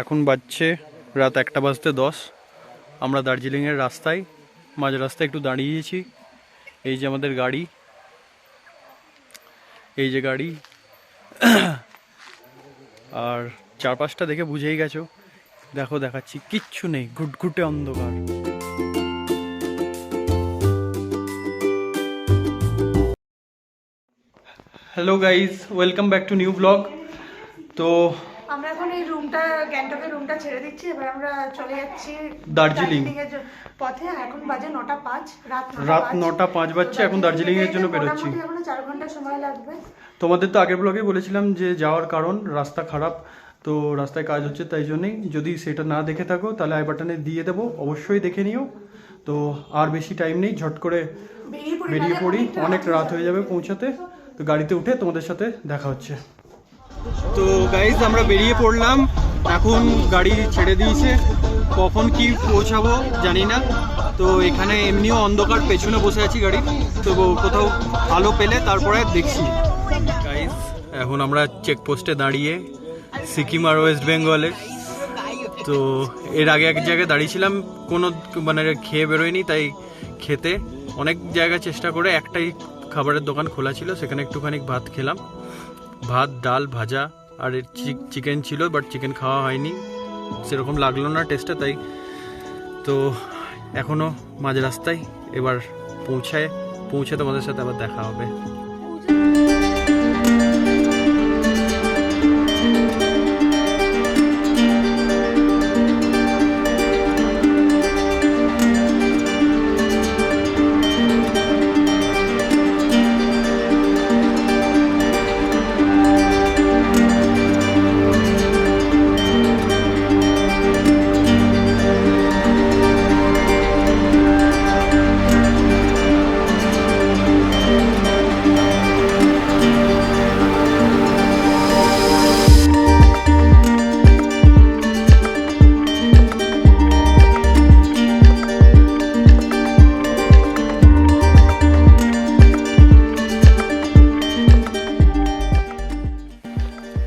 এখন বাজছে রাত একটা বাজতে দশ। আমরা দার্জিলিংয়ের রাস্তায়, মাঝ রাস্তায় একটু দাঁড়িয়েছি। এই যে আমাদের গাড়ি। এই যে গাড়ি। আর চারপাশটা দেখে বুঝেই গেছো। দেখো, দেখাচ্ছি, কিচ্ছু নেই, ঘুটঘুটে অন্ধকার। Hello guys welcome back to new blog তো এই রুমটা গ্যাংটকের রুমটা ছেড়ে দিচ্ছি এবার আমরা চলে যাচ্ছি দার্জিলিং। এর পথে। এখন বাজে নটা পাঁচ রাত রাত। নটা পাঁচ বাজছে এখন দার্জিলিং এর জন্য বেরোচ্ছি। এখনও চার ঘণ্টা সময় লাগবে। তোমাদের তো আগের ব্লগে বলেছিলাম যে যাওয়ার কারণ রাস্তা খারাপ তো রাস্তায় কাজ হচ্ছে তাই জন্যই। যদি সেটা না দেখে থাকো তাহলে আই বাটনে দিয়ে দেবো অবশ্যই দেখে নিও। তো আর বেশি টাইম নেই ঝট করে বেরিয়ে পড়ি অনেক রাত হয়ে যাবে পৌঁছাতে। তো গাড়িতে উঠে তোমাদের সাথে দেখা হচ্ছে। তো গাইজ আমরা বেরিয়ে পড়লাম। এখন গাড়ি ছেড়ে দিয়েছে। কখন কি পৌঁছাবো জানি না। তো এখানে এমনিও অন্ধকার, পেছনে বসে আছি গাড়ি। তো কোথাও আলো পেলে তারপরে দেখছি। গাইজ এখন আমরা চেকপোস্টে দাঁড়িয়ে সিকিম আর ওয়েস্ট বেঙ্গলে। তো এর আগে এক জায়গায় দাঁড়িয়েছিলাম। কোনো মানে খেয়ে বেরোয়নি, তাই খেতে। অনেক জায়গা চেষ্টা করে, একটাই খাবারের দোকান খোলা ছিল, সেখানে একটুখানি ভাত খেলাম। ভাত, ডাল, ভাজা, আর চিকেন ছিল বাট চিকেন খাওয়া হয়নি। সেরকম লাগল না টেস্টটা তাই তো এখনও মাঝ রাস্তায় এবার পৌঁছায়, পৌঁছে তোমাদের সাথে আবার দেখা হবে।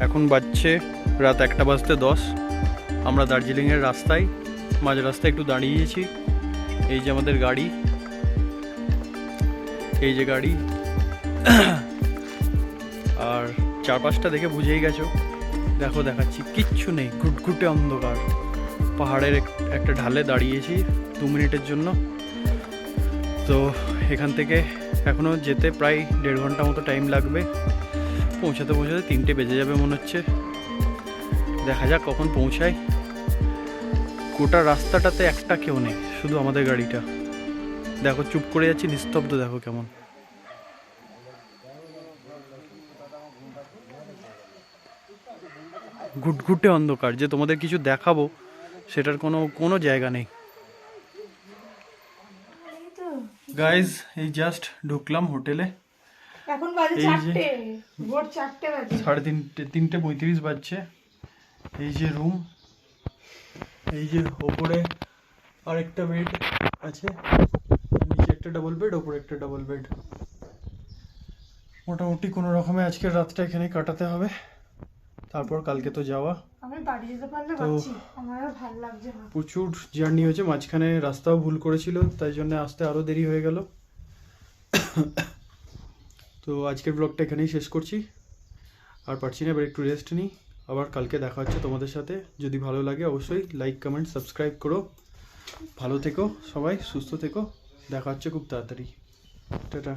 এখন বাজছে রাত একটা বাজতে দশ। আমরা দার্জিলিংয়ের রাস্তায়, মাঝ রাস্তায় একটু দাঁড়িয়েছি। এই যে আমাদের গাড়ি। এই যে গাড়ি। আর চারপাশটা দেখে বুঝেই গেছো। দেখো, দেখাচ্ছি, কিচ্ছু নেই, ঘুটঘুটে অন্ধকার। পাহাড়ের একটা ঢালে দাঁড়িয়েছি দু মিনিটের জন্য। তো এখান থেকে এখনও যেতে প্রায় দেড় ঘণ্টা মতো টাইম লাগবে। পৌঁছাতে পৌঁছাতে তিনটে বেজে যাবে মনে হচ্ছে। দেখা যাক কখন পৌঁছায়। গোটা রাস্তাটাতে একটা কেউ নেই শুধু আমাদের গাড়িটা। দেখো চুপ করে যাচ্ছি নিস্তব্ধ দেখো কেমন। ঘুটঘুটে অন্ধকার যে তোমাদের কিছু দেখাবো সেটার কোনো কোনো জায়গা নেই। গাইজ এই জাস্ট ঢুকলাম হোটেলে। এখন বাজে চারটে ভোর চারটে বাজে। সাড়ে তিনটে তিনটে পঁয়ত্রিশ বাজছে। এই যে রুম এই যে ওপরে আরেকটা বেড আছে। নিচে একটা ডাবল বেড ওপরে একটা ডাবল বেড মোটামুটি কোনো রকমে আজকের রাতটা এখানে কাটাতে হবে। তারপর কালকে তো যাওয়া। আমি বাড়ি যেতে পারলে তো- বাঁচি আমার ভালো লাগছে না। প্রচুর জার্নি হয়েছে মাঝখানে রাস্তাও ভুল করেছিল তাই জন্য আসতে আরও দেরি হয়ে গেল। তো আজকের ব্লগটা এখানেই শেষ করছি। আর পারছি না, এবার একটু রেস্ট নিই। আবার কালকে দেখা হচ্ছে তোমাদের সাথে। যদি ভালো লাগে অবশ্যই লাইক কমেন্ট সাবস্ক্রাইব করো। ভালো থেকো সবাই, সুস্থ থেকো। দেখা হচ্ছে খুব তাড়াতাড়ি। টাটা।